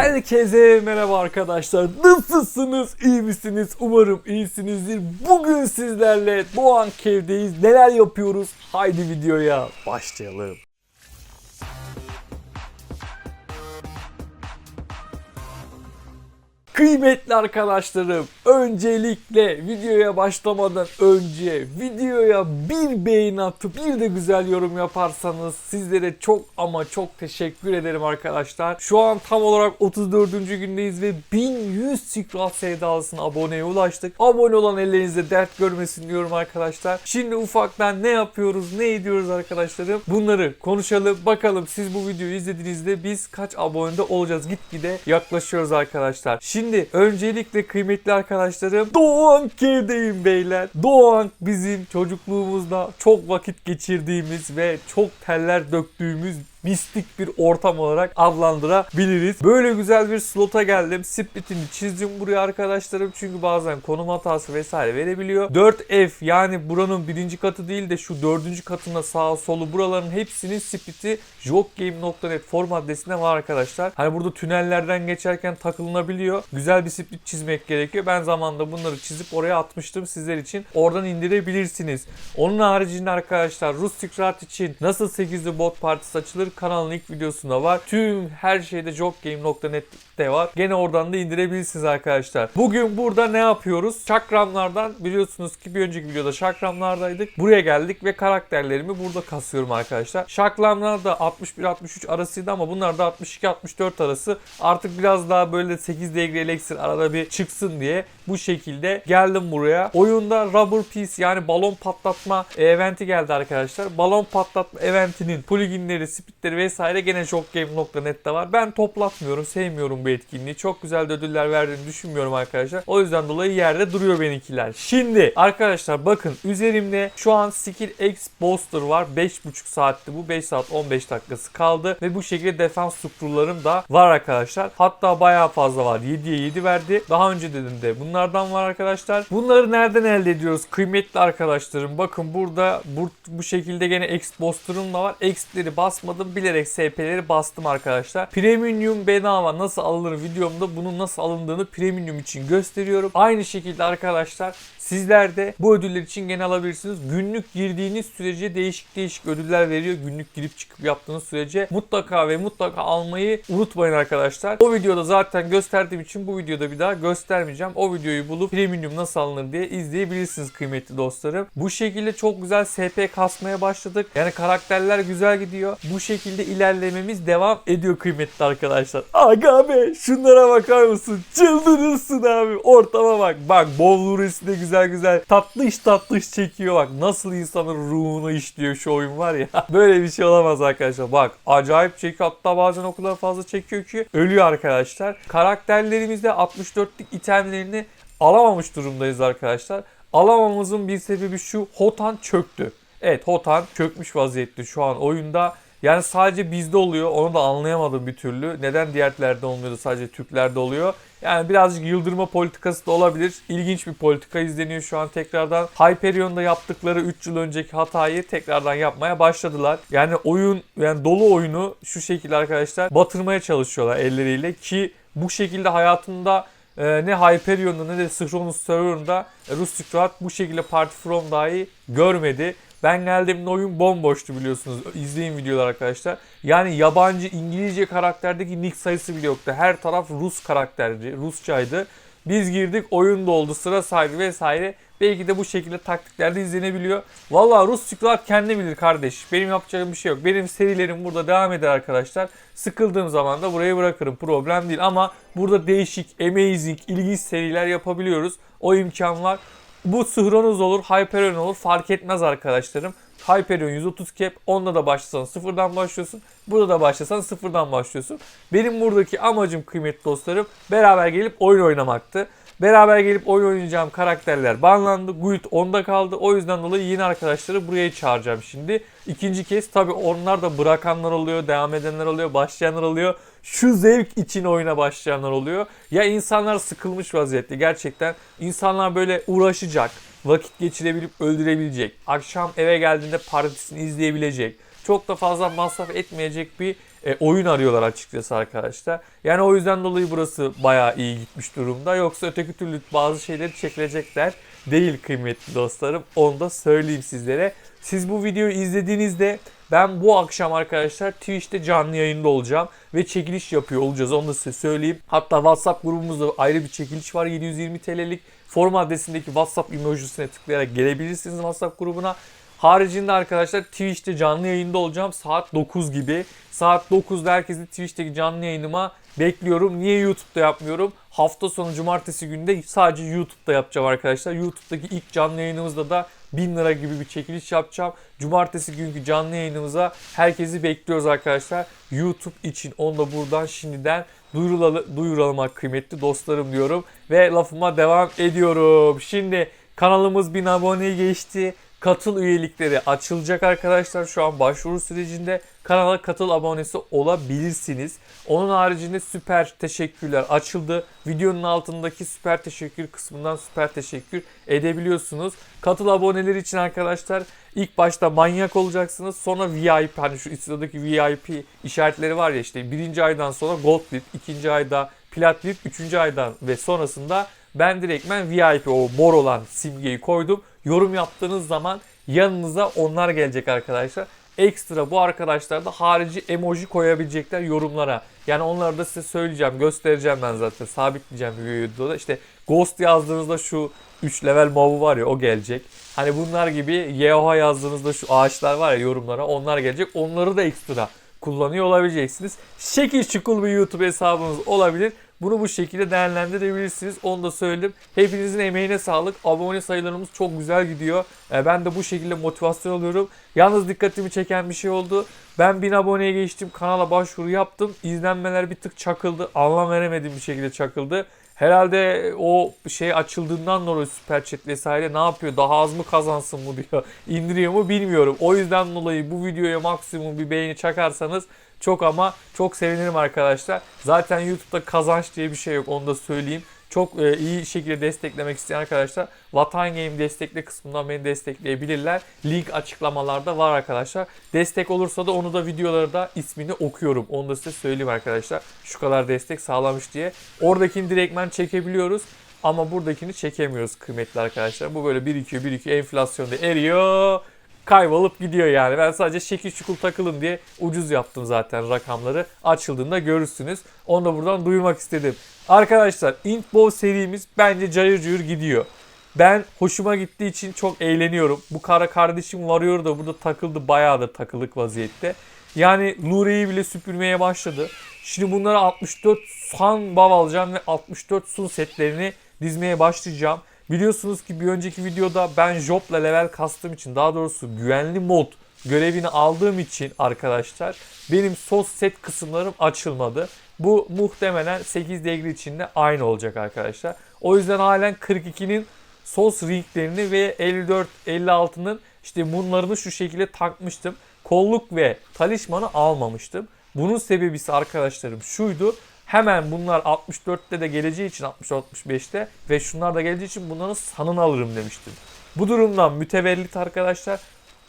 Herkese merhaba arkadaşlar. Nasılsınız? İyi misiniz? Umarım iyisinizdir. Bugün sizlerle Doğan Kev'deyiz. Neler yapıyoruz? Haydi videoya başlayalım. Kıymetli arkadaşlarım, öncelikle videoya başlamadan önce videoya bir beğeni atıp bir de güzel yorum yaparsanız sizlere çok ama çok teşekkür ederim arkadaşlar. Şu an tam olarak 34. gündeyiz ve 1100 Sikrat sevdalısına aboneye ulaştık. Abone olan ellerinizde dert görmesin diyorum arkadaşlar. Şimdi ufaktan ne yapıyoruz, ne ediyoruz arkadaşlarım? Bunları konuşalım. Bakalım siz bu videoyu izlediğinizde biz kaç abonede olacağız? Gitgide yaklaşıyoruz arkadaşlar. Şimdi öncelikle kıymetli arkadaşlarım Doğan Kev'deyim beyler. Doğan bizim çocukluğumuzda çok vakit geçirdiğimiz ve çok teller döktüğümüz mistik bir ortam olarak adlandırabiliriz. Böyle güzel bir slota geldim. Split'ini çizdim buraya arkadaşlarım. Çünkü bazen konum hatası vesaire verebiliyor. 4F yani buranın birinci katı değil de şu dördüncü katında sağ solu buraların hepsinin split'i jokgame.net form adresinde var arkadaşlar. Hani burada tünellerden geçerken takılınabiliyor. Güzel bir split çizmek gerekiyor. Ben zamanında bunları çizip oraya atmıştım sizler için. Oradan indirebilirsiniz. Onun haricinde arkadaşlar Rustic Rat için nasıl 8'li bot partisi açılır kanalın ilk videosunda var. Tüm her şeyde jokgame.net'te var. Gene oradan da indirebilirsiniz arkadaşlar. Bugün burada ne yapıyoruz? Çakramlardan biliyorsunuz ki bir önceki videoda şakramlardaydık. Buraya geldik ve karakterlerimi burada kasıyorum arkadaşlar. Şakramlar da 61-63 arasıydı ama bunlar da 62-64 arası. Artık biraz daha böyle 8 degree elixir arada bir çıksın diye bu şekilde geldim buraya. Oyunda Rubber Piece yani balon patlatma eventi geldi arkadaşlar. Balon patlatma eventinin pluginleri, splitleri vesaire gene jokgame.net'te var. Ben toplatmıyorum, sevmiyorum bu etkinliği. Çok güzel de ödüller verdiğini düşünmüyorum arkadaşlar. O yüzden dolayı yerde duruyor benimkiler. Şimdi arkadaşlar bakın üzerimde şu an Skill X Booster var. 5.5 saatti bu. 5 saat 15 dakikası kaldı. Ve bu şekilde defans scroll'larım da var arkadaşlar. Hatta bayağı fazla var. 7'ye 7 verdi. Daha önce dedim de bunlardan var arkadaşlar. Bunları nereden elde ediyoruz? Kıymetli arkadaşlarım bakın burada bu, bu şekilde gene X Booster'ım da var. X'leri basmadım. Bilerek SP'leri bastım arkadaşlar. Premium bedava nasıl alınır videomda bunun nasıl alındığını Premium için gösteriyorum. Aynı şekilde arkadaşlar Sizler de bu ödüller için gene alabilirsiniz. Günlük girdiğiniz sürece değişik değişik ödüller veriyor. Günlük girip çıkıp yaptığınız sürece mutlaka ve mutlaka almayı unutmayın arkadaşlar. O videoda zaten gösterdiğim için bu videoda bir daha göstermeyeceğim. O videoyu bulup premium nasıl alınır diye izleyebilirsiniz kıymetli dostlarım. Bu şekilde çok güzel SP kasmaya başladık. Yani karakterler güzel gidiyor. Bu şekilde ilerlememiz devam ediyor kıymetli arkadaşlar. Aga be şunlara bakar mısın? Çıldırırsın abi. Ortama bak. Bak Bowluresi de güzel güzel tatlış tatlış çekiyor bak nasıl insanın ruhunu işliyor şu oyun var ya böyle bir şey olamaz arkadaşlar bak acayip çekiyor hatta bazen o kadar fazla çekiyor ki ölüyor arkadaşlar karakterlerimizde 64'lük itemlerini alamamış durumdayız arkadaşlar alamamızın bir sebebi şu Hotan çöktü evet Hotan çökmüş vaziyette şu an oyunda yani sadece bizde oluyor. Onu da anlayamadım bir türlü. Neden diğerlerde olmuyordu sadece Türklerde oluyor. Yani birazcık yıldırma politikası da olabilir. İlginç bir politika izleniyor şu an tekrardan. Hyperion'da yaptıkları 3 yıl önceki hatayı tekrardan yapmaya başladılar. Yani oyun yani dolu oyunu şu şekilde arkadaşlar batırmaya çalışıyorlar elleriyle ki bu şekilde hayatında e, ne Hyperion'da ne de Synchronous Server'ında e, Rustic Road bu şekilde Party From dahi görmedi. Ben geldiğimde oyun bomboştu biliyorsunuz. İzleyin videolar arkadaşlar. Yani yabancı İngilizce karakterdeki nick sayısı bile yoktu. Her taraf Rus karakterci, Rusçaydı. Biz girdik oyun doldu sıra sahibi vesaire. Belki de bu şekilde taktiklerde izlenebiliyor. Valla Rus Siklat kendi bilir kardeş. Benim yapacağım bir şey yok. Benim serilerim burada devam eder arkadaşlar. Sıkıldığım zaman da burayı bırakırım. Problem değil ama burada değişik, amazing, ilginç seriler yapabiliyoruz. O imkan var. Bu Syhronoz olur, Hyperion olur fark etmez arkadaşlarım. Hyperion 130 cap. Onda da başlasan sıfırdan başlıyorsun. Burada da başlasan sıfırdan başlıyorsun. Benim buradaki amacım kıymetli dostlarım beraber gelip oyun oynamaktı. Beraber gelip oyun oynayacağım karakterler banlandı. Guild onda kaldı. O yüzden dolayı yeni arkadaşları buraya çağıracağım şimdi. İkinci kez tabi onlar da bırakanlar oluyor, devam edenler oluyor, başlayanlar oluyor. Şu zevk için oyuna başlayanlar oluyor. Ya insanlar sıkılmış vaziyette gerçekten. İnsanlar böyle uğraşacak, vakit geçirebilip öldürebilecek. Akşam eve geldiğinde partisini izleyebilecek. Çok da fazla masraf etmeyecek bir e, oyun arıyorlar açıkçası arkadaşlar. Yani o yüzden dolayı burası bayağı iyi gitmiş durumda. Yoksa öteki türlü bazı şeyleri çekilecekler değil kıymetli dostlarım. Onu da söyleyeyim sizlere. Siz bu videoyu izlediğinizde ben bu akşam arkadaşlar Twitch'te canlı yayında olacağım ve çekiliş yapıyor olacağız. Onu da size söyleyeyim. Hatta WhatsApp grubumuzda ayrı bir çekiliş var. 720 TL'lik form adresindeki WhatsApp emojisine tıklayarak gelebilirsiniz WhatsApp grubuna. Haricinde arkadaşlar Twitch'te canlı yayında olacağım saat 9 gibi. Saat 9'da herkesi Twitch'teki canlı yayınıma bekliyorum. Niye YouTube'da yapmıyorum? Hafta sonu cumartesi günde sadece YouTube'da yapacağım arkadaşlar. YouTube'daki ilk canlı yayınımızda da 1000 lira gibi bir çekiliş yapacağım. Cumartesi günkü canlı yayınımıza herkesi bekliyoruz arkadaşlar. YouTube için onu da buradan şimdiden duyuralım, duyuralım kıymetli dostlarım diyorum. Ve lafıma devam ediyorum. Şimdi kanalımız 1000 aboneyi geçti. Katıl üyelikleri açılacak arkadaşlar. Şu an başvuru sürecinde kanala katıl abonesi olabilirsiniz. Onun haricinde süper teşekkürler açıldı. Videonun altındaki süper teşekkür kısmından süper teşekkür edebiliyorsunuz. Katıl aboneleri için arkadaşlar ilk başta manyak olacaksınız. Sonra VIP hani şu istidadaki VIP işaretleri var ya işte birinci aydan sonra Gold VIP, ikinci ayda Plat VIP, üçüncü aydan ve sonrasında ben direktmen VIP o mor olan simgeyi koydum. Yorum yaptığınız zaman yanınıza onlar gelecek arkadaşlar. Ekstra bu arkadaşlar da harici emoji koyabilecekler yorumlara. Yani onları da size söyleyeceğim, göstereceğim ben zaten. Sabitleyeceğim videoda. İşte Ghost yazdığınızda şu 3 level mob'u var ya o gelecek. Hani bunlar gibi YOH yazdığınızda şu ağaçlar var ya yorumlara onlar gelecek. Onları da ekstra kullanıyor olabileceksiniz. Şekil şukul bir YouTube hesabınız olabilir. Bunu bu şekilde değerlendirebilirsiniz. Onu da söyledim. Hepinizin emeğine sağlık. Abone sayılarımız çok güzel gidiyor. E, Ben de bu şekilde motivasyon alıyorum. Yalnız dikkatimi çeken bir şey oldu. Ben 1000 aboneye geçtim. Kanala başvuru yaptım. İzlenmeler bir tık çakıldı. Anlam veremediğim bir şekilde çakıldı. Herhalde o şey açıldığından dolayı süper chat vesaire ne yapıyor? Daha az mı kazansın mı diyor. indiriyor mu bilmiyorum. O yüzden dolayı bu videoya maksimum bir beğeni çakarsanız çok ama çok sevinirim arkadaşlar. Zaten YouTube'da kazanç diye bir şey yok onu da söyleyeyim. Çok e, iyi şekilde desteklemek isteyen arkadaşlar Vatan Game destekle kısmından beni destekleyebilirler. Link açıklamalarda var arkadaşlar. Destek olursa da onu da videolarda ismini okuyorum. Onu da size söyleyeyim arkadaşlar. Şu kadar destek sağlamış diye. Oradakini direktmen çekebiliyoruz. Ama buradakini çekemiyoruz kıymetli arkadaşlar. Bu böyle birikiyor birikiyor enflasyonda eriyor kaybolup gidiyor yani. Ben sadece şekil şukul takılın diye ucuz yaptım zaten rakamları. Açıldığında görürsünüz. Onu da buradan duyurmak istedim. Arkadaşlar Intbow serimiz bence cayır cayır gidiyor. Ben hoşuma gittiği için çok eğleniyorum. Bu kara kardeşim varıyor da burada takıldı bayağı da takılık vaziyette. Yani Nure'yi bile süpürmeye başladı. Şimdi bunlara 64 Sun bav alacağım ve 64 Sun setlerini dizmeye başlayacağım. Biliyorsunuz ki bir önceki videoda ben Job'la level kastığım için daha doğrusu güvenli mod görevini aldığım için arkadaşlar benim sos set kısımlarım açılmadı. Bu muhtemelen 8 degri içinde aynı olacak arkadaşlar. O yüzden halen 42'nin sos ringlerini ve 54 56'nın işte bunlarını şu şekilde takmıştım. Kolluk ve talismanı almamıştım. Bunun sebebisi arkadaşlarım şuydu. Hemen bunlar 64'te de geleceği için 60-65'te ve şunlar da geleceği için bunların sanını alırım demiştim. Bu durumdan mütevellit arkadaşlar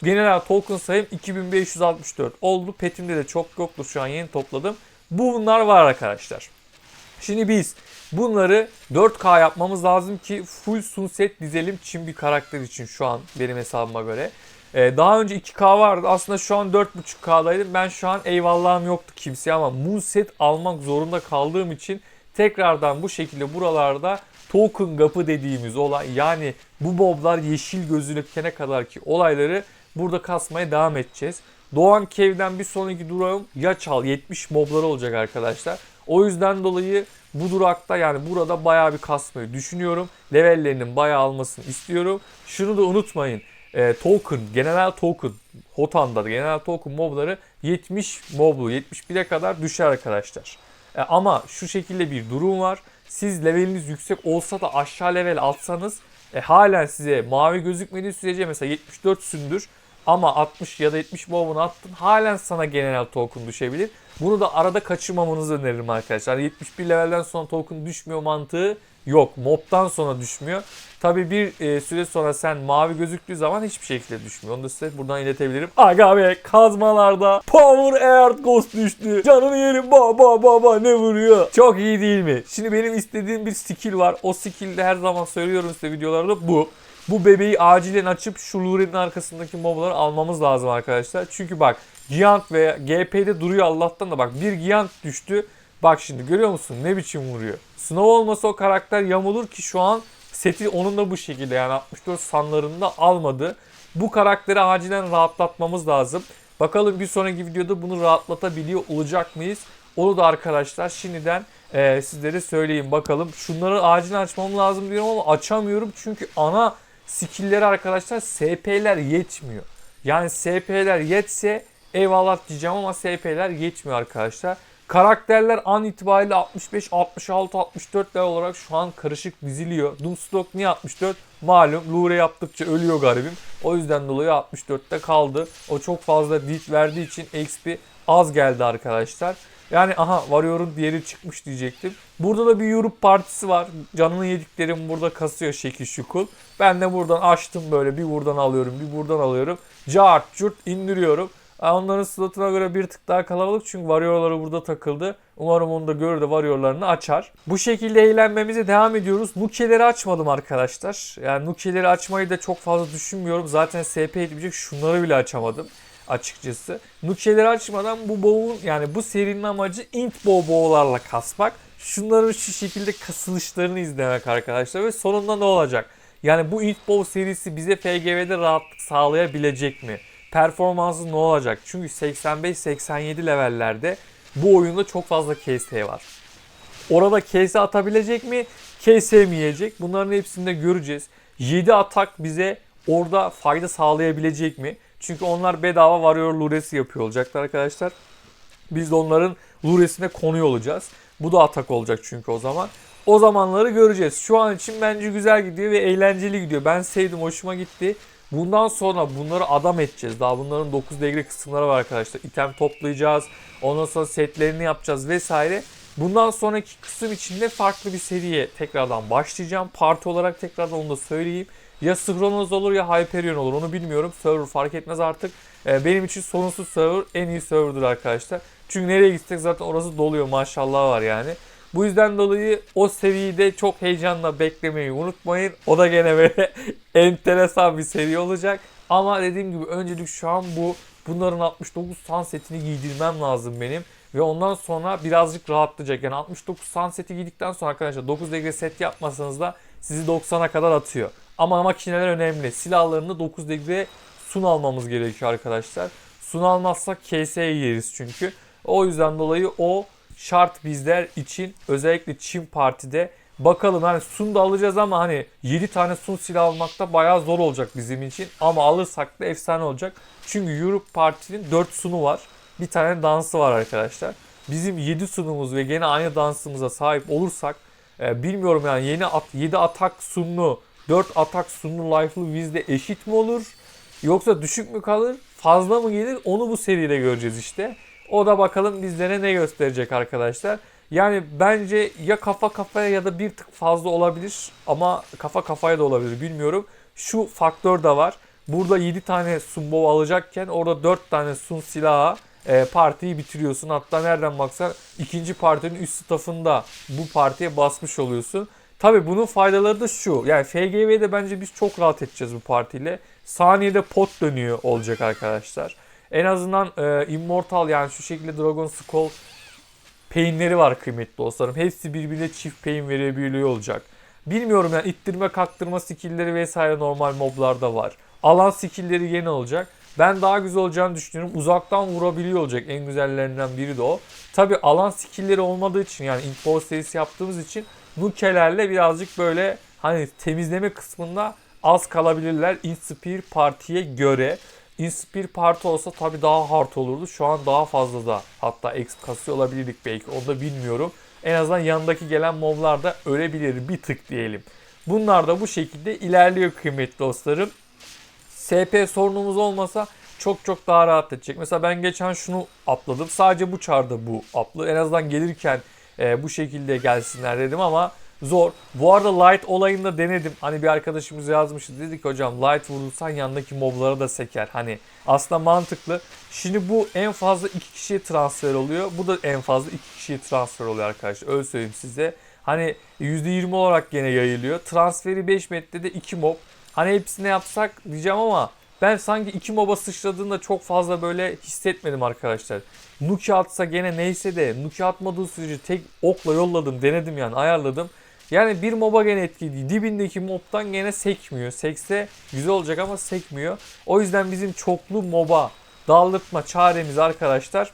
General token sayım 2564 oldu. Petimde de çok yoktur şu an yeni topladım. Bunlar var arkadaşlar. Şimdi biz bunları 4K yapmamız lazım ki full sunset dizelim Çin bir karakter için şu an benim hesabıma göre. Ee, daha önce 2K vardı. Aslında şu an 4.5K'daydım. Ben şu an eyvallahım yoktu kimseye ama Moonset almak zorunda kaldığım için tekrardan bu şekilde buralarda token gapı dediğimiz olay yani bu moblar yeşil gözükene kadar ki olayları burada kasmaya devam edeceğiz. Doğan Cave'den bir sonraki durağım ya çal 70 mobları olacak arkadaşlar. O yüzden dolayı bu durakta yani burada bayağı bir kasmayı düşünüyorum. Levellerinin bayağı almasını istiyorum. Şunu da unutmayın e, token, genel token, Hotan'da genel token mobları 70 moblu 71'e kadar düşer arkadaşlar. E, ama şu şekilde bir durum var. Siz leveliniz yüksek olsa da aşağı level atsanız e, halen size mavi gözükmediği sürece mesela 74 sündür ama 60 ya da 70 mobunu attın halen sana genel token düşebilir. Bunu da arada kaçırmamanızı öneririm arkadaşlar. 71 levelden sonra token düşmüyor mantığı yok. Mob'dan sonra düşmüyor. Tabi bir e, süre sonra sen mavi gözüktüğü zaman hiçbir şekilde düşmüyor. Onu da size buradan iletebilirim. Aga be kazmalarda Power Air Ghost düştü. Canını yerim baba baba ne vuruyor. Çok iyi değil mi? Şimdi benim istediğim bir skill var. O skill'de her zaman söylüyorum size videolarda bu. Bu bebeği acilen açıp şu Lure'nin arkasındaki mobları almamız lazım arkadaşlar. Çünkü bak Giant veya GP'de duruyor Allah'tan da bak bir Giant düştü. Bak şimdi görüyor musun ne biçim vuruyor. Snow olmasa o karakter yamulur ki şu an seti onun da bu şekilde yani 64 sanlarında almadı. Bu karakteri acilen rahatlatmamız lazım. Bakalım bir sonraki videoda bunu rahatlatabiliyor olacak mıyız? Onu da arkadaşlar şimdiden e, sizlere söyleyeyim bakalım. Şunları acilen açmam lazım diyorum ama açamıyorum çünkü ana skill'leri arkadaşlar SP'ler yetmiyor. Yani SP'ler yetse eyvallah diyeceğim ama SP'ler yetmiyor arkadaşlar. Karakterler an itibariyle 65, 66, 64 level olarak şu an karışık diziliyor. Doomstalk niye 64? Malum Lure yaptıkça ölüyor garibim. O yüzden dolayı 64'te kaldı. O çok fazla dit verdiği için XP az geldi arkadaşlar. Yani aha Warrior'un diğeri çıkmış diyecektim. Burada da bir Europe partisi var. Canını yediklerim burada kasıyor şekil şukul. Ben de buradan açtım böyle bir buradan alıyorum bir buradan alıyorum. Cart curt indiriyorum. Onların slotuna göre bir tık daha kalabalık çünkü Warrior'ları burada takıldı. Umarım onu da görür de Warrior'larını açar. Bu şekilde eğlenmemize devam ediyoruz. Nuke'leri açmadım arkadaşlar. Yani Nuke'leri açmayı da çok fazla düşünmüyorum. Zaten SP edecek şunları bile açamadım açıkçası. Nuke'leri açmadan bu boğun yani bu serinin amacı int bow boğlarla kasmak. Şunların şu şekilde kasılışlarını izlemek arkadaşlar ve sonunda ne olacak? Yani bu int bow serisi bize FGV'de rahatlık sağlayabilecek mi? Performansı ne olacak? Çünkü 85-87 levellerde bu oyunda çok fazla KS var. Orada KS atabilecek mi? KS mi yiyecek? Bunların hepsini de göreceğiz. 7 atak bize orada fayda sağlayabilecek mi? Çünkü onlar bedava Warrior Luresi yapıyor olacaklar arkadaşlar. Biz de onların Luresine konuyor olacağız. Bu da atak olacak çünkü o zaman. O zamanları göreceğiz. Şu an için bence güzel gidiyor ve eğlenceli gidiyor. Ben sevdim, hoşuma gitti. Bundan sonra bunları adam edeceğiz. Daha bunların 9 degre kısımları var arkadaşlar. İtem toplayacağız. Ondan sonra setlerini yapacağız vesaire. Bundan sonraki kısım içinde farklı bir seriye tekrardan başlayacağım. Parti olarak tekrardan onu da söyleyeyim. Ya Synchronous olur ya Hyperion olur onu bilmiyorum. Server fark etmez artık. Ee, benim için sorunsuz server en iyi serverdır arkadaşlar. Çünkü nereye gitsek zaten orası doluyor maşallah var yani. Bu yüzden dolayı o seviyede çok heyecanla beklemeyi unutmayın. O da gene böyle enteresan bir seri olacak. Ama dediğim gibi öncelik şu an bu. Bunların 69 sunsetini giydirmem lazım benim. Ve ondan sonra birazcık rahatlayacak. Yani 69 sunseti giydikten sonra arkadaşlar 9 degre set yapmasanız da sizi 90'a kadar atıyor. Ama makineler önemli. Silahlarını 9 degre sun almamız gerekiyor arkadaşlar. Sun almazsak KS'ye yeriz çünkü. O yüzden dolayı o şart bizler için özellikle Çin partide bakalım hani sun da alacağız ama hani 7 tane sun silah almakta bayağı zor olacak bizim için ama alırsak da efsane olacak. Çünkü Europe partinin 4 sunu var. Bir tane dansı var arkadaşlar. Bizim 7 sunumuz ve gene aynı dansımıza sahip olursak e, bilmiyorum yani yeni at, 7 atak sunlu 4 atak sunlu life'lı Wiz'de eşit mi olur? Yoksa düşük mü kalır? Fazla mı gelir? Onu bu seride göreceğiz işte. O da bakalım bizlere ne gösterecek arkadaşlar. Yani bence ya kafa kafaya ya da bir tık fazla olabilir ama kafa kafaya da olabilir bilmiyorum. Şu faktör de var. Burada 7 tane Sunbow alacakken orada 4 tane Sun silahı e, partiyi bitiriyorsun. Hatta nereden baksan ikinci partinin üst staffında bu partiye basmış oluyorsun. Tabi bunun faydaları da şu. Yani FGV'de bence biz çok rahat edeceğiz bu partiyle. Saniyede pot dönüyor olacak arkadaşlar. En azından e, Immortal yani şu şekilde Dragon Skull painleri var kıymetli dostlarım. Hepsi birbirine çift pain verebiliyor olacak. Bilmiyorum yani ittirme kaktırma skillleri vesaire normal moblarda var. Alan skillleri yeni olacak. Ben daha güzel olacağını düşünüyorum. Uzaktan vurabiliyor olacak. En güzellerinden biri de o. Tabi alan skillleri olmadığı için yani info serisi yaptığımız için nukelerle birazcık böyle hani temizleme kısmında az kalabilirler Inspire Parti'ye göre. Inspire Parti olsa tabi daha hard olurdu. Şu an daha fazla da hatta exp kasıyor olabilirdik belki. Onu da bilmiyorum. En azından yanındaki gelen moblar da ölebilir bir tık diyelim. Bunlar da bu şekilde ilerliyor kıymetli dostlarım. SP sorunumuz olmasa çok çok daha rahat edecek. Mesela ben geçen şunu atladım. Sadece bu çarda bu atlı. En azından gelirken e, bu şekilde gelsinler dedim ama zor. Bu arada light olayını da denedim. Hani bir arkadaşımız yazmıştı. Dedi ki hocam light vurursan yanındaki moblara da seker. Hani aslında mantıklı. Şimdi bu en fazla iki kişiye transfer oluyor. Bu da en fazla iki kişiye transfer oluyor arkadaşlar. Öyle söyleyeyim size. Hani %20 olarak gene yayılıyor. Transferi 5 metrede 2 mob. Hani hepsine yapsak diyeceğim ama ben sanki 2 moba sıçradığında çok fazla böyle hissetmedim arkadaşlar. Nuki atsa gene neyse de Nuki atmadığı sürece tek okla yolladım denedim yani ayarladım. Yani bir moba gene etkili. Dibindeki mobtan gene sekmiyor. Sekse güzel olacak ama sekmiyor. O yüzden bizim çoklu moba daldırtma çaremiz arkadaşlar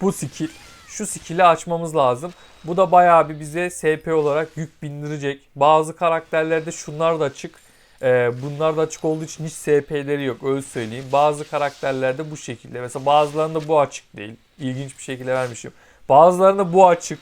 bu skill. Şu skill'i açmamız lazım. Bu da bayağı bir bize SP olarak yük bindirecek. Bazı karakterlerde şunlar da açık. Ee, bunlar da açık olduğu için hiç SP'leri yok öyle söyleyeyim. Bazı karakterlerde bu şekilde. Mesela bazılarında bu açık değil. İlginç bir şekilde vermişim. Bazılarında bu açık.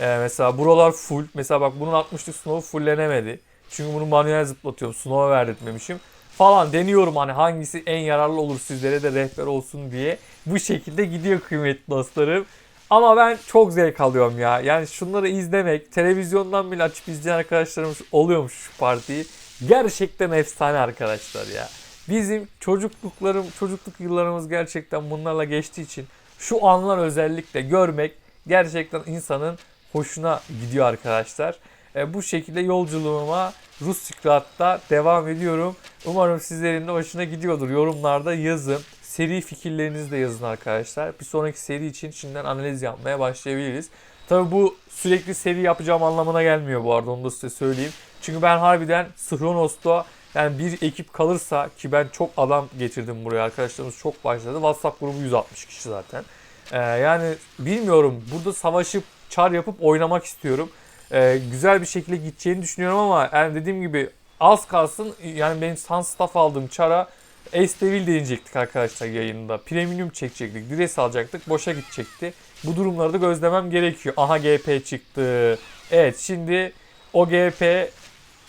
Ee, mesela buralar full. Mesela bak bunun 60'lık snow'u fulllenemedi. Çünkü bunu manuel zıplatıyorum. Snow'a verdirtmemişim. Falan deniyorum hani hangisi en yararlı olur sizlere de rehber olsun diye. Bu şekilde gidiyor kıymetli dostlarım. Ama ben çok zevk alıyorum ya. Yani şunları izlemek, televizyondan bile açıp izleyen arkadaşlarımız oluyormuş şu partiyi. Gerçekten efsane arkadaşlar ya. Bizim çocukluklarım, çocukluk yıllarımız gerçekten bunlarla geçtiği için şu anlar özellikle görmek gerçekten insanın hoşuna gidiyor arkadaşlar. E, bu şekilde yolculuğuma Rus Secret'ta devam ediyorum. Umarım sizlerin de hoşuna gidiyordur. Yorumlarda yazın. Seri fikirlerinizi de yazın arkadaşlar. Bir sonraki seri için şimdiden analiz yapmaya başlayabiliriz. Tabi bu sürekli seri yapacağım anlamına gelmiyor bu arada onu da size söyleyeyim. Çünkü ben harbiden Sihronos'ta yani bir ekip kalırsa ki ben çok adam getirdim buraya arkadaşlarımız çok başladı. WhatsApp grubu 160 kişi zaten. Ee, yani bilmiyorum burada savaşıp çar yapıp oynamak istiyorum. Ee, güzel bir şekilde gideceğini düşünüyorum ama yani dediğim gibi az kalsın yani ben Sun Staff aldığım çara Ace Devil deneyecektik arkadaşlar yayında. Premium çekecektik. Dires alacaktık. Boşa gidecekti. Bu durumları da gözlemem gerekiyor. Aha GP çıktı. Evet şimdi o GP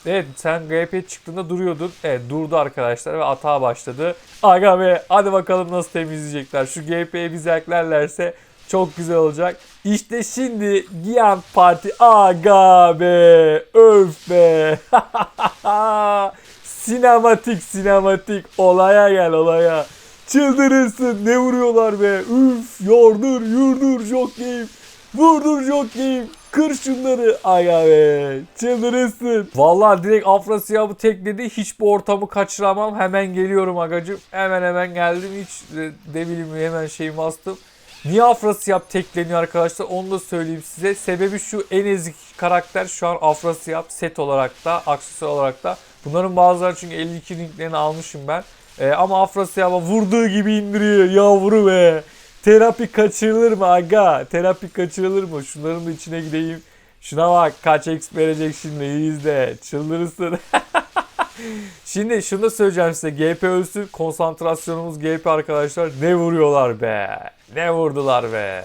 Evet sen GP çıktığında duruyordun. Evet durdu arkadaşlar ve atağa başladı. Aga be hadi bakalım nasıl temizleyecekler. Şu GP'yi bize eklerlerse çok güzel olacak. İşte şimdi Giant Parti aga be öf be. sinematik sinematik olaya gel olaya. Çıldırırsın ne vuruyorlar be. Üf yordur yurdur jockeyim. Vurdur jockeyim. Kır şunları. Aga be. Çıldırırsın. Vallahi direkt Afrasiyabı tekledi. Hiç bu ortamı kaçıramam. Hemen geliyorum agacım. Hemen hemen geldim. Hiç de, bileyim hemen şeyimi bastım. Niye Afrasiyap tekleniyor arkadaşlar onu da söyleyeyim size. Sebebi şu en ezik karakter şu an Afrasiyap set olarak da aksesuar olarak da. Bunların bazıları çünkü 52 linklerini almışım ben. Ee, ama Afrasiyap'a vurduğu gibi indiriyor yavru be. Terapi kaçırılır mı aga? Terapi kaçırılır mı? Şunların içine gideyim. Şuna bak kaç exp verecek şimdi iyi izle. Çıldırırsın. Şimdi şunu da söyleyeceğim size. GP ölsün konsantrasyonumuz GP arkadaşlar. Ne vuruyorlar be. Ne vurdular be.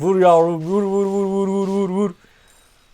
Vur yavrum vur vur vur vur vur vur vur.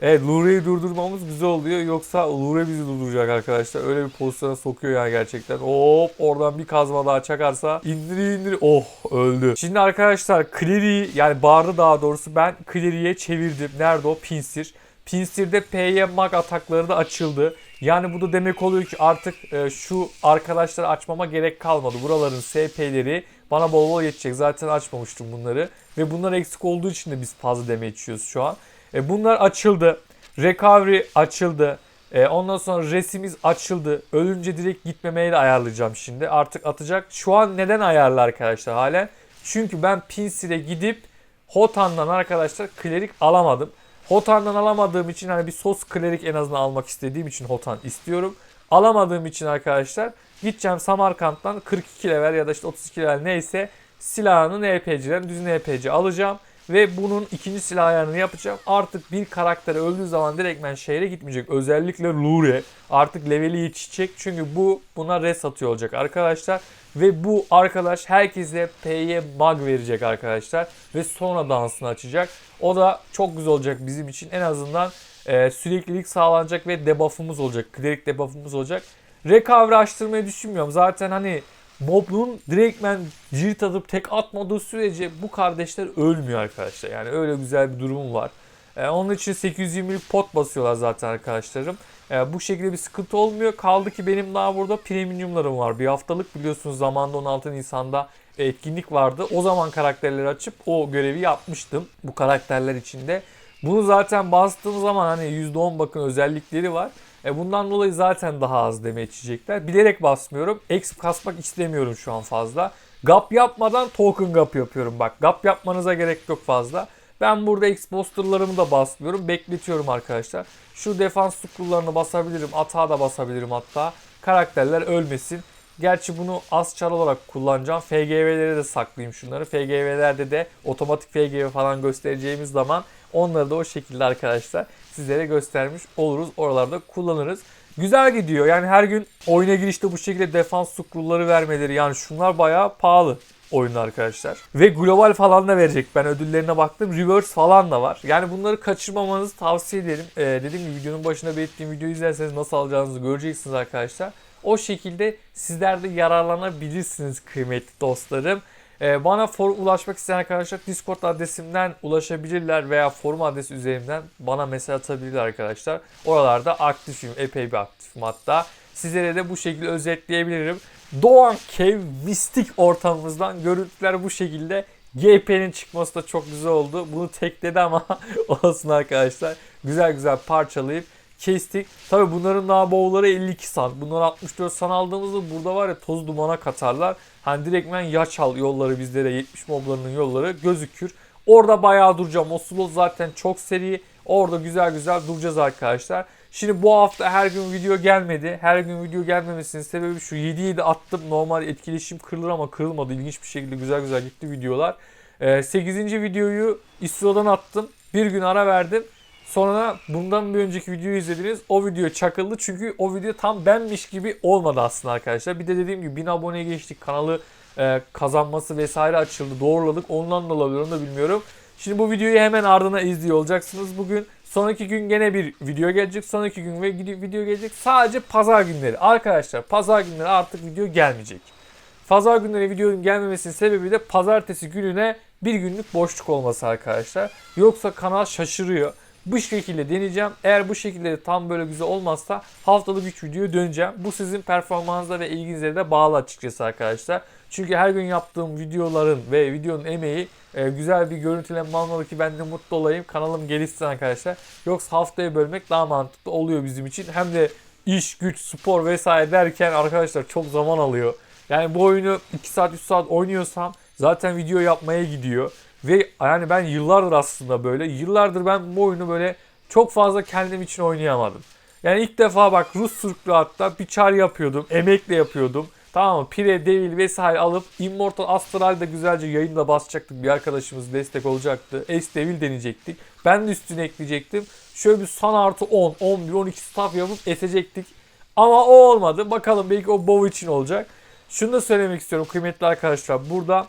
Evet Lure'yi durdurmamız güzel oluyor. Yoksa Lure bizi durduracak arkadaşlar. Öyle bir pozisyona sokuyor ya gerçekten. Hop oradan bir kazma daha çakarsa indiri indiri. Oh öldü. Şimdi arkadaşlar Cleary'i yani barı daha doğrusu ben Cleary'e çevirdim. Nerede o? Pinsir. Pinsir'de P'ye mag atakları da açıldı. Yani bu da demek oluyor ki artık e, şu arkadaşları açmama gerek kalmadı. Buraların SP'leri bana bol bol yetecek. Zaten açmamıştım bunları. Ve bunlar eksik olduğu için de biz fazla deme içiyoruz şu an. E, bunlar açıldı. Recovery açıldı. E, ondan sonra resimiz açıldı. Ölünce direkt gitmemeyi de ayarlayacağım şimdi. Artık atacak. Şu an neden ayarlı arkadaşlar halen? Çünkü ben Pinsir'e gidip Hotan'dan arkadaşlar klerik alamadım. Hotan'dan alamadığım için hani bir sos klerik en azından almak istediğim için Hotan istiyorum. Alamadığım için arkadaşlar gideceğim Samarkand'dan 42 level ya da işte 32 level neyse silahını NPC'den düz NPC alacağım. Ve bunun ikinci silah ayarını yapacağım. Artık bir karakter öldüğü zaman direktmen şehre gitmeyecek. Özellikle Lure artık leveli yetişecek. Çünkü bu buna res atıyor olacak arkadaşlar. Ve bu arkadaş herkese P'ye mag verecek arkadaşlar. Ve sonra dansını açacak. O da çok güzel olacak bizim için. En azından e, süreklilik sağlanacak ve debuff'ımız olacak. Cleric debuff'ımız olacak. Recovery açtırmayı düşünmüyorum. Zaten hani mobun direktmen cirit atıp tek atmadığı sürece bu kardeşler ölmüyor arkadaşlar. Yani öyle güzel bir durum var. E, onun için 820'lik pot basıyorlar zaten arkadaşlarım. E, bu şekilde bir sıkıntı olmuyor. Kaldı ki benim daha burada premiumlarım var. Bir haftalık biliyorsunuz zamanda 16 Nisan'da etkinlik vardı. O zaman karakterleri açıp o görevi yapmıştım bu karakterler içinde. Bunu zaten bastığım zaman hani %10 bakın özellikleri var. E bundan dolayı zaten daha az deme içecekler. Bilerek basmıyorum. Exp kasmak istemiyorum şu an fazla. Gap yapmadan token gap yapıyorum. Bak gap yapmanıza gerek yok fazla. Ben burada exposterlarımı da basmıyorum. Bekletiyorum arkadaşlar. Şu defans scrolllarını basabilirim. Atağa da basabilirim hatta. Karakterler ölmesin. Gerçi bunu az çar olarak kullanacağım. FGV'lere de saklayayım şunları. FGV'lerde de otomatik FGV falan göstereceğimiz zaman onları da o şekilde arkadaşlar sizlere göstermiş oluruz. Oralarda kullanırız. Güzel gidiyor. Yani her gün oyuna girişte bu şekilde defans scrollları vermeleri yani şunlar bayağı pahalı oyun arkadaşlar. Ve global falan da verecek. Ben ödüllerine baktım. Reverse falan da var. Yani bunları kaçırmamanızı tavsiye ederim. Ee, dediğim gibi videonun başında belirttiğim videoyu izlerseniz nasıl alacağınızı göreceksiniz arkadaşlar. O şekilde sizler de yararlanabilirsiniz kıymetli dostlarım. Ee, bana forum ulaşmak isteyen arkadaşlar Discord adresimden ulaşabilirler veya forum adresi üzerinden bana mesaj atabilirler arkadaşlar. Oralarda aktifim, epey bir aktifim hatta. Sizlere de bu şekilde özetleyebilirim. Doğan Cave mistik ortamımızdan görüntüler bu şekilde. GP'nin çıkması da çok güzel oldu. Bunu tekledi ama olsun arkadaşlar. Güzel güzel parçalayıp kestik. Tabi bunların daha boğuları 52 sant. Bunları 64 sant aldığımızda burada var ya toz dumana katarlar. Hani direktmen Yaçal yolları bizlere 70 moblarının yolları gözükür. Orada bayağı duracağım. O slot zaten çok seri. Orada güzel güzel duracağız arkadaşlar. Şimdi bu hafta her gün video gelmedi. Her gün video gelmemesinin sebebi şu 7-7 attım. Normal etkileşim kırılır ama kırılmadı. İlginç bir şekilde güzel güzel gitti videolar. Ee, 8. videoyu İsro'dan attım. Bir gün ara verdim. Sonra bundan bir önceki videoyu izlediniz. O video çakıldı çünkü o video tam benmiş gibi olmadı aslında arkadaşlar. Bir de dediğim gibi 1000 aboneye geçtik. Kanalı e, kazanması vesaire açıldı. Doğruladık. Ondan da olabilir onu da bilmiyorum. Şimdi bu videoyu hemen ardına izliyor olacaksınız bugün. Sonraki gün gene bir video gelecek. Sonraki gün ve video gelecek. Sadece pazar günleri. Arkadaşlar pazar günleri artık video gelmeyecek. Pazar günleri videonun gelmemesinin sebebi de pazartesi gününe bir günlük boşluk olması arkadaşlar. Yoksa kanal şaşırıyor. Bu şekilde deneyeceğim. Eğer bu şekilde de tam böyle güzel olmazsa haftalık 3 video döneceğim. Bu sizin performansınıza ve ilginize de bağlı açıkçası arkadaşlar. Çünkü her gün yaptığım videoların ve videonun emeği e, güzel bir görüntüleme almalı ki ben de mutlu olayım. Kanalım gelişsin arkadaşlar. Yoksa haftaya bölmek daha mantıklı oluyor bizim için. Hem de iş, güç, spor vesaire derken arkadaşlar çok zaman alıyor. Yani bu oyunu 2 saat 3 saat oynuyorsam zaten video yapmaya gidiyor. Ve yani ben yıllardır aslında böyle. Yıllardır ben bu oyunu böyle çok fazla kendim için oynayamadım. Yani ilk defa bak Rus Türklü hatta bir çar yapıyordum. Emekle yapıyordum. Tamam mı? Pire, Devil vesaire alıp Immortal Astral'de güzelce yayında basacaktık. Bir arkadaşımız destek olacaktı. S Devil deneyecektik. Ben de üstüne ekleyecektim. Şöyle bir Sun artı 10, 11, 12 staff yapıp esecektik. Ama o olmadı. Bakalım belki o bow için olacak. Şunu da söylemek istiyorum kıymetli arkadaşlar. Burada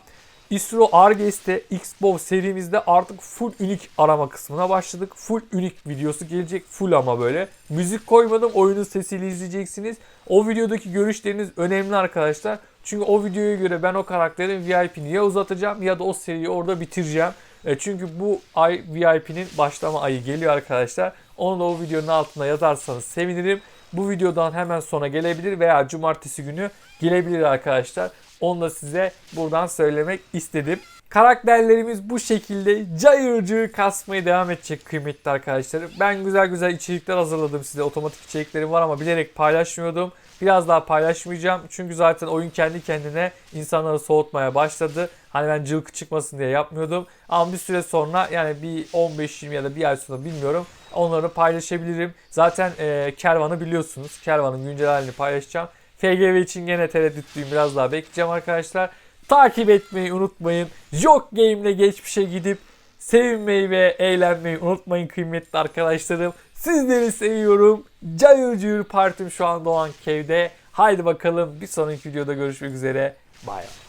ISRO Arges'te Xbox serimizde artık full unik arama kısmına başladık. Full unik videosu gelecek. Full ama böyle. Müzik koymadım. Oyunun sesiyle izleyeceksiniz. O videodaki görüşleriniz önemli arkadaşlar. Çünkü o videoya göre ben o karakterin VIP'ni ya uzatacağım ya da o seriyi orada bitireceğim. E çünkü bu ay VIP'nin başlama ayı geliyor arkadaşlar. Onu da o videonun altına yazarsanız sevinirim. Bu videodan hemen sonra gelebilir veya cumartesi günü gelebilir arkadaşlar. Onu da size buradan söylemek istedim. Karakterlerimiz bu şekilde cayır kasmaya devam edecek kıymetli arkadaşlarım. Ben güzel güzel içerikler hazırladım size. Otomatik içeriklerim var ama bilerek paylaşmıyordum. Biraz daha paylaşmayacağım. Çünkü zaten oyun kendi kendine insanları soğutmaya başladı. Hani ben cılkı çıkmasın diye yapmıyordum. Ama bir süre sonra yani bir 15-20 ya da bir ay sonra bilmiyorum. Onları paylaşabilirim. Zaten e, Kervan'ı biliyorsunuz. Kervan'ın güncel halini paylaşacağım. FGV için gene tereddütlüyüm. Biraz daha bekleyeceğim arkadaşlar. Takip etmeyi unutmayın. Yok Game'le geçmişe gidip sevinmeyi ve eğlenmeyi unutmayın kıymetli arkadaşlarım. Sizleri seviyorum. Cayır cayır partim şu an Doğan Cave'de. Haydi bakalım bir sonraki videoda görüşmek üzere. Bye.